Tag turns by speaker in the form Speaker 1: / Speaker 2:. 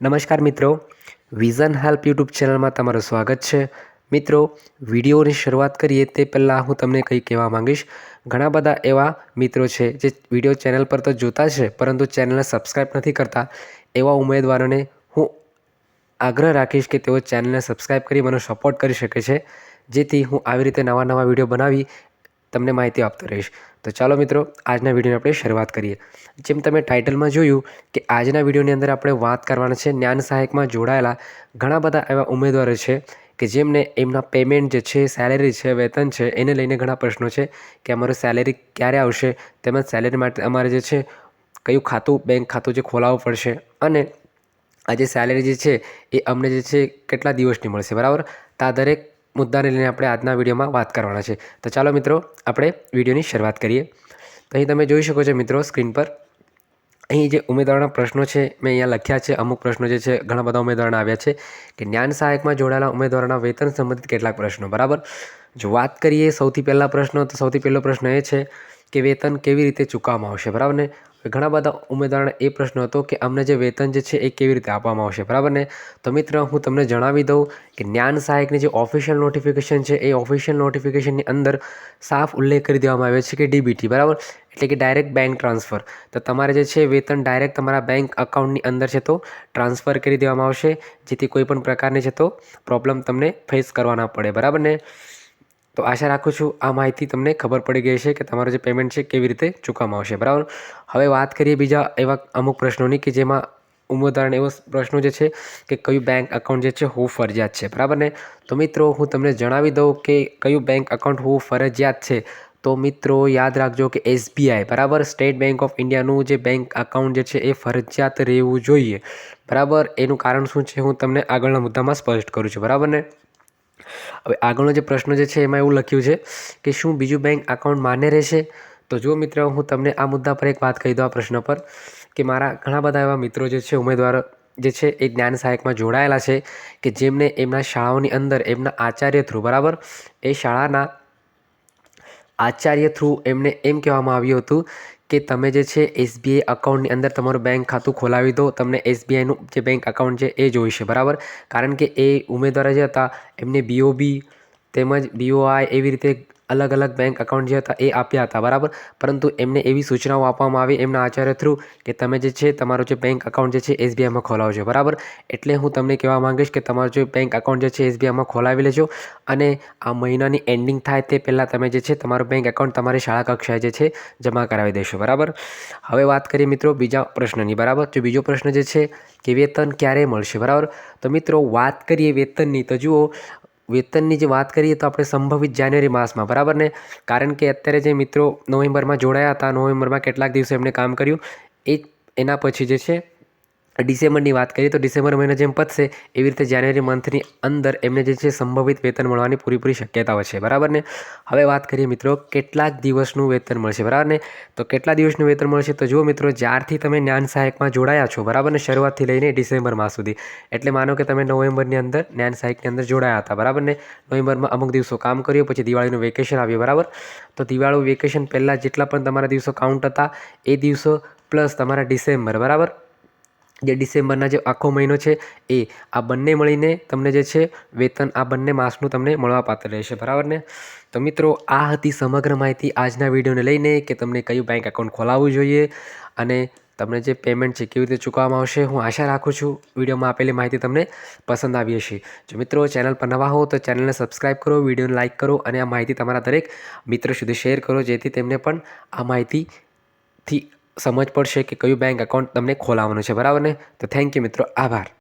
Speaker 1: નમસ્કાર મિત્રો. Vision help YouTube ચેનલમાં તમારું સ્વાગત છે. મિત્રો, વિડીયોની શરૂઆત કરીએ તે પહેલાં હું તમને કંઈ કહેવા માંગીશ. ઘણા બધા એવા મિત્રો છે જે વીડિયો ચેનલ પર તો જોતા છે, પરંતુ ચેનલને સબસ્ક્રાઈબ નથી કરતા. એવા ઉમેદવારોને હું આગ્રહ રાખીશ કે તેઓ ચેનલને સબસ્ક્રાઈબ કરી મને સપોર્ટ કરી શકે છે. જેથી હું આવી રીતે નવા નવા વીડિયો બનાવી તમને માહિતી આપતો રહીશ. તો ચાલો મિત્રો, આજના વિડીયોની આપણે શરૂઆત કરીએ. જેમ તમે ટાઇટલમાં જોયું કે આજના વિડીયોની અંદર આપણે વાત કરવાના છે જ્ઞાન સહાયકમાં જોડાયેલા ઘણા બધા એવા ઉમેદવારો છે કે જેમને એમના પેમેન્ટ જે છે સેલેરી છે, વેતન છે, એને લઈને ઘણા પ્રશ્નો છે કે અમારું સેલેરી ક્યારે આવશે, તેમજ સેલેરી માટે અમારે જે છે, કયું ખાતું બેંક ખાતું જે ખોલાવવું પડશે અને આ જે સેલેરી જે છે એ અમને જે છે કેટલા દિવસની મળશે. બરાબર? તો દરેક મુદ્દાને લઈને આપણે આજના વિડીયોમાં વાત કરવાના છે. તો ચાલો મિત્રો, આપણે વિડીયોની શરૂઆત કરીએ. તો અહીં તમે જોઈ શકો છો મિત્રો સ્ક્રીન પર. અહીં જે ઉમેદવારના પ્રશ્નો છે, મેં અહીંયા લખ્યા છે. અમુક પ્રશ્નો જે છે, ઘણા બધા ઉમેદવારના આવ્યા છે કે જ્ઞાન સહાયકમાં જોડાયેલા ઉમેદવારોના વેતન સંબંધિત કેટલાક પ્રશ્નો. બરાબર? જો વાત કરીએ સૌથી પહેલાં પ્રશ્નો, તો સૌથી પહેલો પ્રશ્ન એ છે કે વેતન કેવી રીતે ચૂકવવામાં આવશે? બરાબર ને? ઘણા બધા ઉમેદવારોને એ પ્રશ્ન હતો કે અમને જે વેતન જે છે એ કેવી રીતે આપવામાં આવશે, બરાબર ને? તો મિત્ર, હું તમને જણાવી દઉં કે જ્ઞાન સહાયકની જે ઓફિશિયલ નોટિફિકેશન છે, એ ઓફિશિયલ નોટિફિકેશનની અંદર સાફ ઉલ્લેખ કરી દેવામાં આવ્યો છે કે ડીબીટી બરાબર? એટલે કે ડાયરેક્ટ બેંક ટ્રાન્સફર તો તમારે જે છે વેતન ડાયરેક્ટ તમારા બેંક અકાઉન્ટની અંદર છે તો ટ્રાન્સફર કરી દેવામાં આવશે, જેથી કોઈ પણ પ્રકારની છે તો પ્રોબ્લેમ તમને ફેસ કરવા ના પડે, બરાબર ને? તો આશા રાખું છું આ માહિતી તમને ખબર પડી ગઈ છે કે તમારું જે પેમેન્ટ છે કેવી રીતે ચૂકવવામાં આવશે, બરાબર? હવે વાત કરીએ બીજા એવા અમુક પ્રશ્નોની કે જેમાં ઉમેદવારને એવો પ્રશ્નો જે છે કે કયું બેંક અકાઉન્ટ જે છે હોવું ફરજિયાત છે, બરાબર ને? તો મિત્રો, હું તમને જણાવી દઉં કે કયું બેંક અકાઉન્ટ હોવું ફરજિયાત છે. તો મિત્રો, યાદ રાખજો કે એસબીઆઈ બરાબર? સ્ટેટ બેંક ઓફ ઇન્ડિયાનું જે બેંક અકાઉન્ટ જે છે એ ફરજિયાત રહેવું જોઈએ, બરાબર? એનું કારણ શું છે? હું તમને આગળના મુદ્દામાં સ્પષ્ટ કરું છું, બરાબર ને? હવે આગળનો જે પ્રશ્ન જે છે એમાં એવું લખ્યું છે કે શું બીજું બેંક અકાઉન્ટ માન્ય રહેશે? તો જો મિત્ર, હું તમને આ મુદ્દા પર એક વાત કહી દઉં આ પ્રશ્ન પર કે મારા ઘણા બધા એવા મિત્રો જે છે, ઉમેદવારો જે છે, એ જ્ઞાન સહાયકમાં જોડાયેલા છે કે જેમને એમના શાળાઓની અંદર એમના આચાર્ય થ્રુ, બરાબર? એ શાળાના આચાર્ય થ્રુ એમને એમ કહેવામાં આવ્યું હતું કે તમે જે છે એસબીઆઈ અકાઉન્ટની અંદર તમારું બેંક ખાતું ખોલાવી દો, તમને એસબીઆઈનું જે બેંક અકાઉન્ટ છે એ જોઈશે, બરાબર? કારણ કે એ ઉમેદવાર જે હતા, એમને બીઓબી તેમજ બીઓઆઈ એવી રીતે અલગ અલગ બેંક અકાઉન્ટ જે હતા એ આપ્યા હતા, બરાબર? પરંતુ એમને એવી સૂચનાઓ આપવામાં આવી એમના આચાર્ય થ્રુ કે તમે જે છે, તમારું જે બેંક અકાઉન્ટ જે છે એસબીઆઈમાં ખોલાવજો, બરાબર? એટલે હું તમને કહેવા માંગીશ કે તમારું જે બેંક અકાઉન્ટ જે છે એસબીઆઈમાં ખોલાવી લેજો અને આ મહિનાની એન્ડિંગ થાય તે પહેલાં તમે જે છે, તમારું બેંક એકાઉન્ટ તમારી શાળા કક્ષાએ જે છે, જમા કરાવી દેશો, બરાબર? હવે વાત કરીએ મિત્રો બીજા પ્રશ્નની, બરાબર? તો બીજો પ્રશ્ન જે છે કે વેતન ક્યારે મળશે, બરાબર? તો મિત્રો વાત કરીએ વેતનની. તો જુઓ વેતનની જે વાત કરીએ તો આપણે સંભવિત જાન્યુઆરી માસમાં, બરાબર ને? કારણ કે અત્યારે જે મિત્રો નવેમ્બરમાં જોડાયા હતા, નવેમ્બરમાં કેટલાક દિવસો એમને કામ કર્યું. એ, એના પછી જે છે ડિસેમ્બરની વાત કરીએ તો ડિસેમ્બર મહિનો જેમ પતશે, એવી રીતે જાન્યુઆરી મંથની અંદર એમને જે છે સંભવિત વેતન મળવાની પૂરીપૂરી શક્યતાઓ છે. બરાબર ને? હવે વાત કરીએ મિત્રો, કેટલાક દિવસનું વેતન મળશે. બરાબર ને? તો કેટલા દિવસનું વેતન મળશે? તો જુઓ મિત્રો, જ્યારથી તમે જ્ઞાન સહાયકમાં જોડાયા છો, બરાબર ને? શરૂઆતથી લઈને ડિસેમ્બર માસ સુધી. એટલે માનો કે તમે નવેમ્બરની અંદર જ્ઞાન સહાયકની અંદર જોડાયા હતા, બરાબર ને? નવેમ્બરમાં અમુક દિવસો કામ કર્યું, પછી દિવાળીનું વેકેશન આવ્યું, બરાબર? તો દિવાળી વેકેશન પહેલાં જેટલા પણ તમારા દિવસો કાઉન્ટ હતા, એ દિવસો પ્લસ તમારા ડિસેમ્બર, બરાબર? જે ડિસેમ્બરના જે આખો મહિનો છે, એ આ બંને મળીને તમને જે છે, વેતન આ બંને માસનું તમને મળવાપાત્ર રહેશે. બરાબર ને? તો મિત્રો, આ હતી સમગ્ર માહિતી આજના વિડીયોને લઈને કે તમને કયું બેંક એકાઉન્ટ ખોલાવવું જોઈએ અને તમને જે પેમેન્ટ છે, કેવી રીતે ચૂકવવામાં આવશે. હું આશા રાખું છું વિડીયોમાં આપેલી માહિતી તમને પસંદ આવી હશે. જો મિત્રો, ચેનલ પર નવા હો તો ચેનલને સબસ્ક્રાઈબ કરો, વિડીયોને લાઇક કરો અને આ માહિતી તમારા દરેક મિત્ર સુધી શેર કરો, જેથી તેમને પણ આ માહિતીથી સમજ પડશે કે કયું બેંક એકાઉન્ટ તમને ખોલાવવાનું છે. બરાબર ને? તો થેન્ક યુ મિત્રો. આભાર.